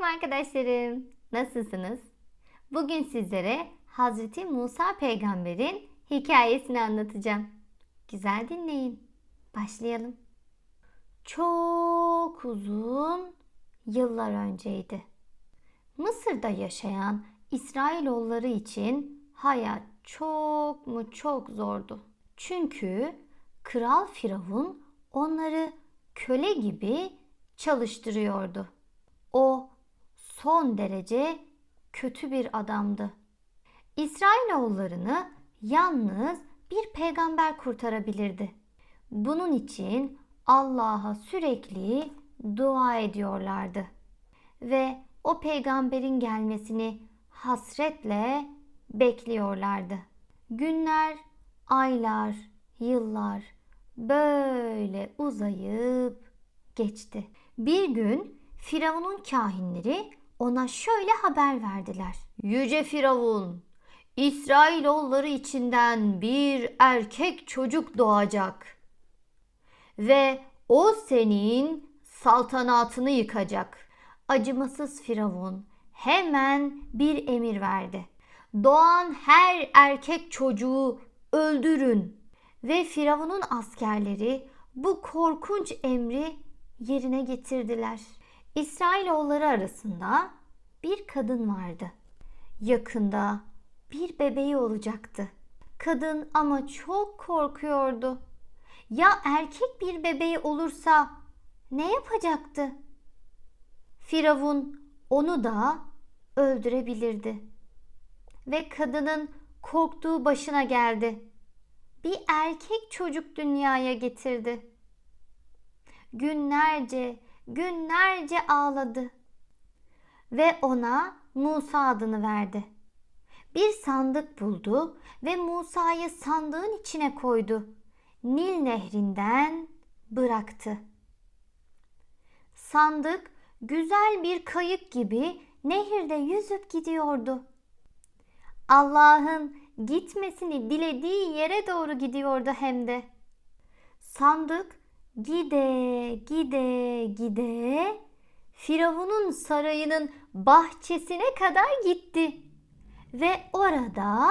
Selamünaleyküm arkadaşlarım. Nasılsınız? Bugün sizlere Hazreti Musa peygamberin hikayesini anlatacağım. Güzel dinleyin. Başlayalım. Çok uzun yıllar önceydi. Mısır'da yaşayan İsrailoğulları için hayat çok mu çok zordu. Çünkü Kral Firavun onları köle gibi çalıştırıyordu. O son derece kötü bir adamdı. İsrailoğullarını yalnız bir peygamber kurtarabilirdi. Bunun için Allah'a sürekli dua ediyorlardı ve o peygamberin gelmesini hasretle bekliyorlardı. Günler, aylar, yıllar böyle uzayıp geçti. Bir gün Firavun'un kahinleri ona şöyle haber verdiler. Yüce Firavun, İsrailoğulları içinden bir erkek çocuk doğacak. Ve o senin saltanatını yıkacak. Acımasız Firavun hemen bir emir verdi. Doğan her erkek çocuğu öldürün. Ve Firavun'un askerleri bu korkunç emri yerine getirdiler. İsrailoğulları arasında bir kadın vardı. Yakında bir bebeği olacaktı. Kadın ama çok korkuyordu. Ya erkek bir bebeği olursa ne yapacaktı? Firavun onu da öldürebilirdi. Ve kadının korktuğu başına geldi. Bir erkek çocuk dünyaya getirdi. Günlerce, günlerce ağladı ve ona Musa adını verdi. Bir sandık buldu ve Musa'yı sandığın içine koydu. Nil nehrinden bıraktı. Sandık güzel bir kayık gibi nehirde yüzüp gidiyordu. Allah'ın gitmesini dilediği yere doğru gidiyordu hem de. Sandık gide gide gide Firavun'un sarayının bahçesine kadar gitti ve orada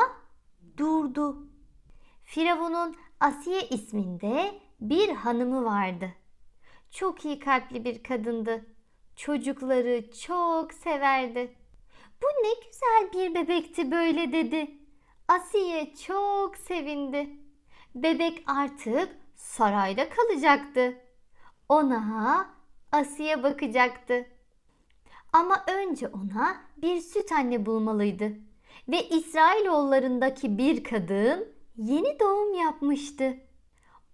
durdu. Firavun'un Asiye isminde bir hanımı vardı. Çok iyi kalpli bir kadındı. Çocukları çok severdi. Bu ne güzel bir bebekti böyle dedi. Asiye çok sevindi. Bebek artık sarayda kalacaktı. Ona Asiye bakacaktı. Ama önce ona bir süt anne bulmalıydı. Ve İsrailoğullarındaki bir kadın yeni doğum yapmıştı.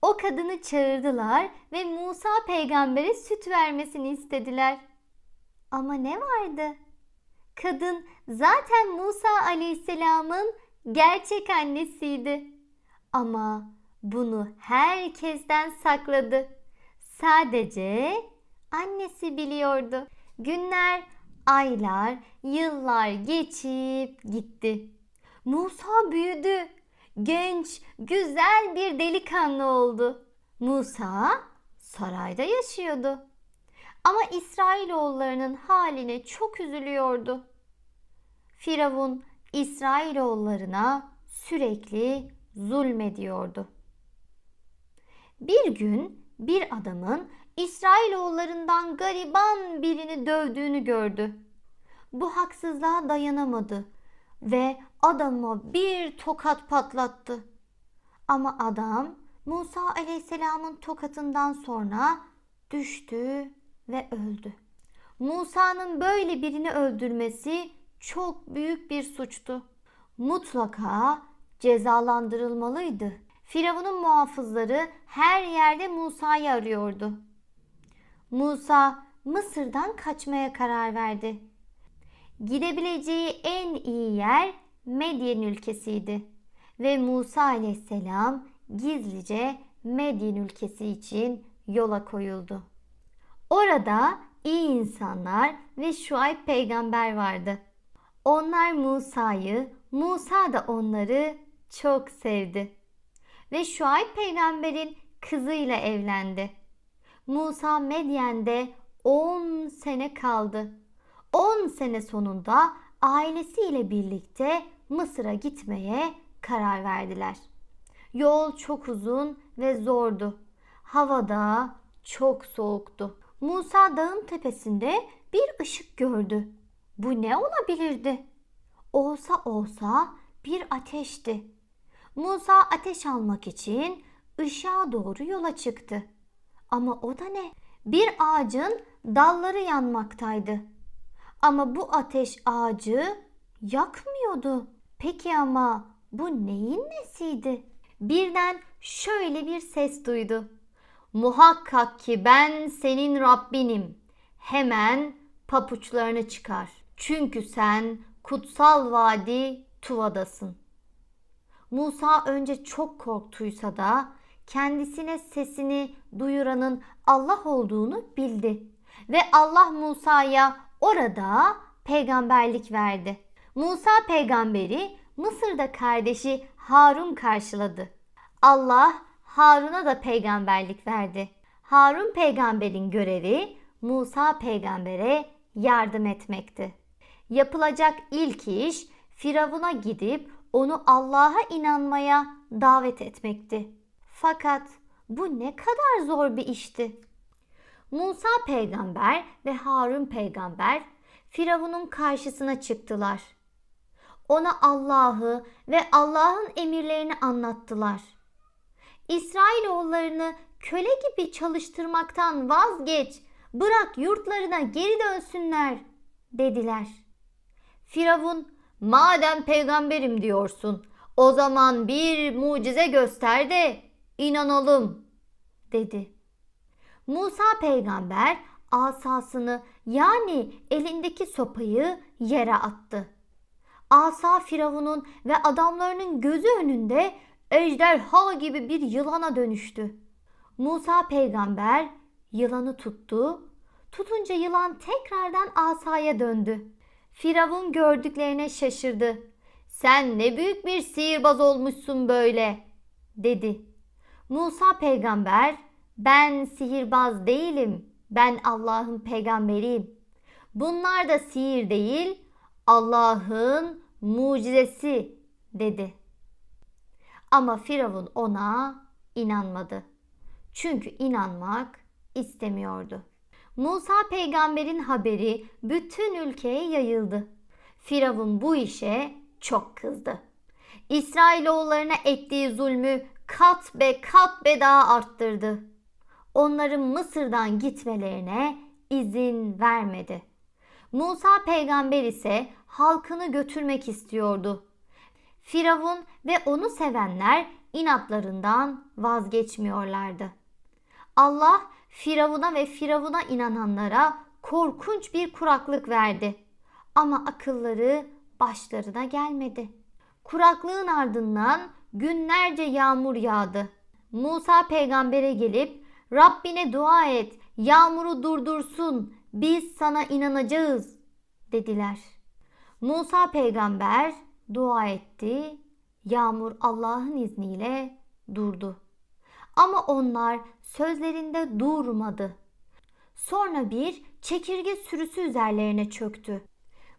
O kadını çağırdılar ve Musa peygambere süt vermesini istediler. Ama ne vardı? Kadın zaten Musa aleyhisselamın gerçek annesiydi. Ama bunu herkesten sakladı. Sadece annesi biliyordu. Günler, aylar, yıllar geçip gitti. Musa büyüdü. Genç, güzel bir delikanlı oldu. Musa sarayda yaşıyordu. Ama İsrailoğullarının haline çok üzülüyordu. Firavun İsrailoğullarına sürekli zulmediyordu. Bir gün bir adamın İsrailoğullarından gariban birini dövdüğünü gördü. Bu haksızlığa dayanamadı ve adama bir tokat patlattı. Ama adam Musa aleyhisselamın tokatından sonra düştü ve öldü. Musa'nın böyle birini öldürmesi çok büyük bir suçtu. Mutlaka cezalandırılmalıydı. Firavun'un muhafızları her yerde Musa'yı arıyordu. Musa Mısır'dan kaçmaya karar verdi. Gidebileceği en iyi yer Medyen ülkesiydi ve Musa aleyhisselam gizlice Medyen ülkesi için yola koyuldu. Orada iyi insanlar ve Şuayb peygamber vardı. Onlar Musa'yı, Musa da onları çok sevdi. Ve Şuayb peygamberin kızıyla evlendi. Musa Medyen'de 10 sene kaldı. 10 sene sonunda ailesiyle birlikte Mısır'a gitmeye karar verdiler. Yol çok uzun ve zordu. Havada çok soğuktu. Musa dağın tepesinde bir ışık gördü. Bu ne olabilirdi? Olsa olsa bir ateşti. Musa ateş almak için ışığa doğru yola çıktı. Ama o da ne? Bir ağacın dalları yanmaktaydı. Ama bu ateş ağacı yakmıyordu. Peki ama bu neyin nesiydi? Birden şöyle bir ses duydu. Muhakkak ki ben senin Rabbinim. Hemen papuçlarını çıkar. Çünkü sen kutsal vadi Tuva'dasın. Musa önce çok korktuysa da kendisine sesini duyuranın Allah olduğunu bildi. Ve Allah Musa'ya orada peygamberlik verdi. Musa peygamberi Mısır'da kardeşi Harun karşıladı. Allah Harun'a da peygamberlik verdi. Harun peygamberin görevi Musa peygambere yardım etmekti. Yapılacak ilk iş Firavun'a gidip onu Allah'a inanmaya davet etmekti. Fakat bu ne kadar zor bir işti. Musa peygamber ve Harun peygamber Firavun'un karşısına çıktılar. Ona Allah'ı ve Allah'ın emirlerini anlattılar. İsrailoğullarını köle gibi çalıştırmaktan vazgeç, bırak yurtlarına geri dönsünler dediler. Firavun, madem peygamberim diyorsun, o zaman bir mucize göster de inanalım dedi. Musa peygamber asasını yani elindeki sopayı yere attı. Asa Firavun'un ve adamlarının gözü önünde ejderha gibi bir yılana dönüştü. Musa peygamber yılanı tuttu. Tutunca yılan tekrardan asaya döndü. Firavun gördüklerine şaşırdı. Sen ne büyük bir sihirbaz olmuşsun böyle dedi. Musa peygamber ben sihirbaz değilim. Ben Allah'ın peygamberiyim. Bunlar da sihir değil, Allah'ın mucizesi dedi. Ama Firavun ona inanmadı. Çünkü inanmak istemiyordu. Musa peygamberin haberi bütün ülkeye yayıldı. Firavun bu işe çok kızdı. İsrailoğullarına ettiği zulmü kat be kat be daha arttırdı. Onların Mısır'dan gitmelerine izin vermedi. Musa peygamber ise halkını götürmek istiyordu. Firavun ve onu sevenler inatlarından vazgeçmiyorlardı. Allah Firavun'a ve Firavun'a inananlara korkunç bir kuraklık verdi. Ama akılları başlarına gelmedi. Kuraklığın ardından günlerce yağmur yağdı. Musa peygambere gelip Rabbine dua et, yağmuru durdursun, biz sana inanacağız dediler. Musa peygamber dua etti. Yağmur Allah'ın izniyle durdu. Ama onlar sözlerinde durmadı. Sonra bir çekirge sürüsü üzerlerine çöktü.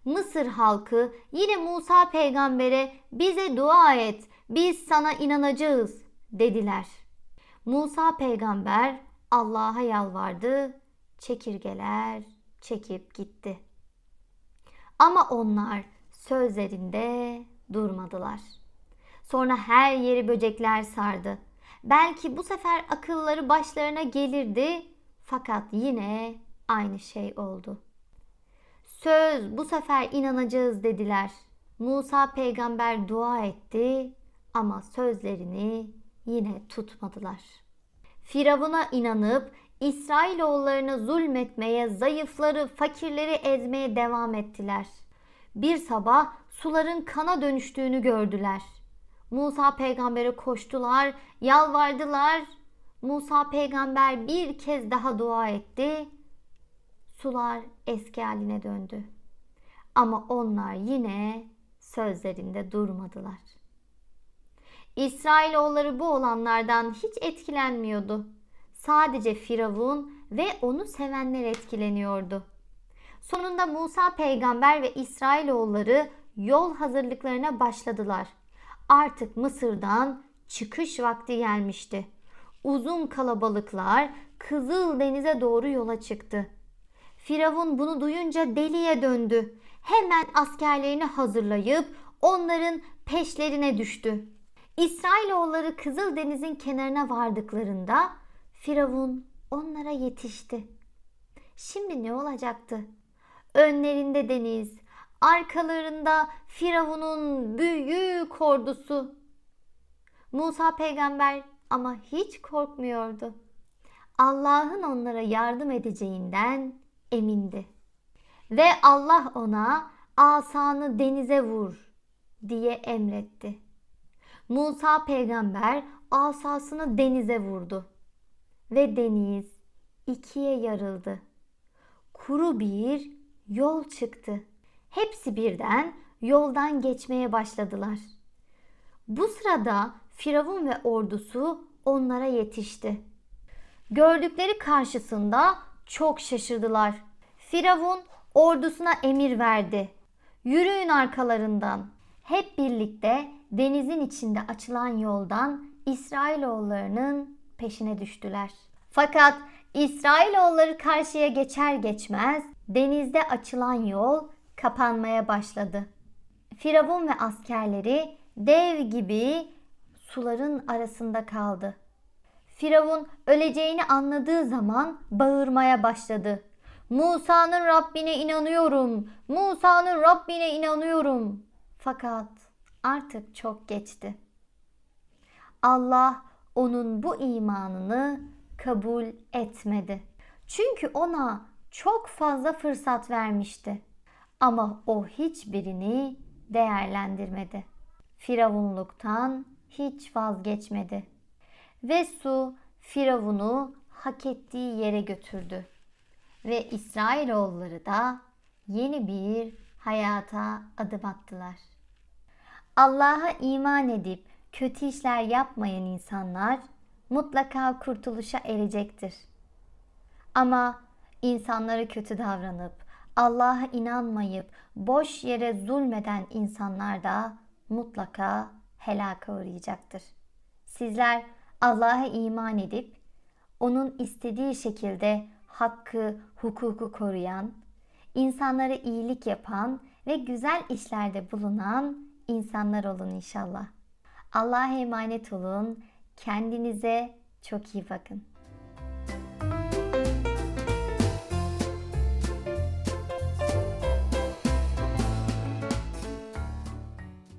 Mısır halkı yine Musa peygambere bize dua et, biz sana inanacağız dediler. Musa peygamber Allah'a yalvardı, çekirgeler çekip gitti. Ama onlar sözlerinde durmadılar. Sonra her yeri böcekler sardı. Belki bu sefer akılları başlarına gelirdi fakat yine aynı şey oldu. Söz bu sefer inanacağız dediler. Musa peygamber dua etti ama sözlerini yine tutmadılar. Firavun'a inanıp İsrailoğullarına zulmetmeye, zayıfları, fakirleri ezmeye devam ettiler. Bir sabah suların kana dönüştüğünü gördüler. Musa peygambere koştular, yalvardılar. Musa peygamber bir kez daha dua etti. Sular eski haline döndü. Ama onlar yine sözlerinde durmadılar. İsrailoğulları bu olanlardan hiç etkilenmiyordu. Sadece Firavun ve onu sevenler etkileniyordu. Sonunda Musa peygamber ve İsrailoğulları yol hazırlıklarına başladılar. Artık Mısır'dan çıkış vakti gelmişti. Uzun kalabalıklar Kızıl Denize doğru yola çıktı. Firavun bunu duyunca deliye döndü. Hemen askerlerini hazırlayıp onların peşlerine düştü. İsrailoğulları Kızıl Deniz'in kenarına vardıklarında Firavun onlara yetişti. Şimdi ne olacaktı? Önlerinde deniz, arkalarında Firavun'un büyük ordusu. Musa peygamber ama hiç korkmuyordu. Allah'ın onlara yardım edeceğinden emindi. Ve Allah ona asanı denize vur diye emretti. Musa peygamber asasını denize vurdu ve deniz ikiye yarıldı. Kuru bir yol çıktı. Hepsi birden yoldan geçmeye başladılar. Bu sırada Firavun ve ordusu onlara yetişti. Gördükleri karşısında çok şaşırdılar. Firavun ordusuna emir verdi. Yürüyün arkalarından. Hep birlikte denizin içinde açılan yoldan İsrailoğullarının peşine düştüler. Fakat İsrailoğulları karşıya geçer geçmez denizde açılan yol kapanmaya başladı. Firavun ve askerleri dev gibi suların arasında kaldı. Firavun öleceğini anladığı zaman bağırmaya başladı. Musa'nın Rabbine inanıyorum. Musa'nın Rabbine inanıyorum. Fakat artık çok geçti. Allah onun bu imanını kabul etmedi. Çünkü ona çok fazla fırsat vermişti. Ama o hiçbirini değerlendirmedi. Firavunluktan hiç vazgeçmedi. Ve su Firavun'u hak ettiği yere götürdü. Ve İsrailoğulları da yeni bir hayata adım attılar. Allah'a iman edip kötü işler yapmayan insanlar mutlaka kurtuluşa erecektir. Ama insanlara kötü davranıp Allah'a inanmayıp boş yere zulmeden insanlar da mutlaka helaka uğrayacaktır. Sizler Allah'a iman edip onun istediği şekilde hakkı, hukuku koruyan, insanlara iyilik yapan ve güzel işlerde bulunan insanlar olun inşallah. Allah'a emanet olun. Kendinize çok iyi bakın.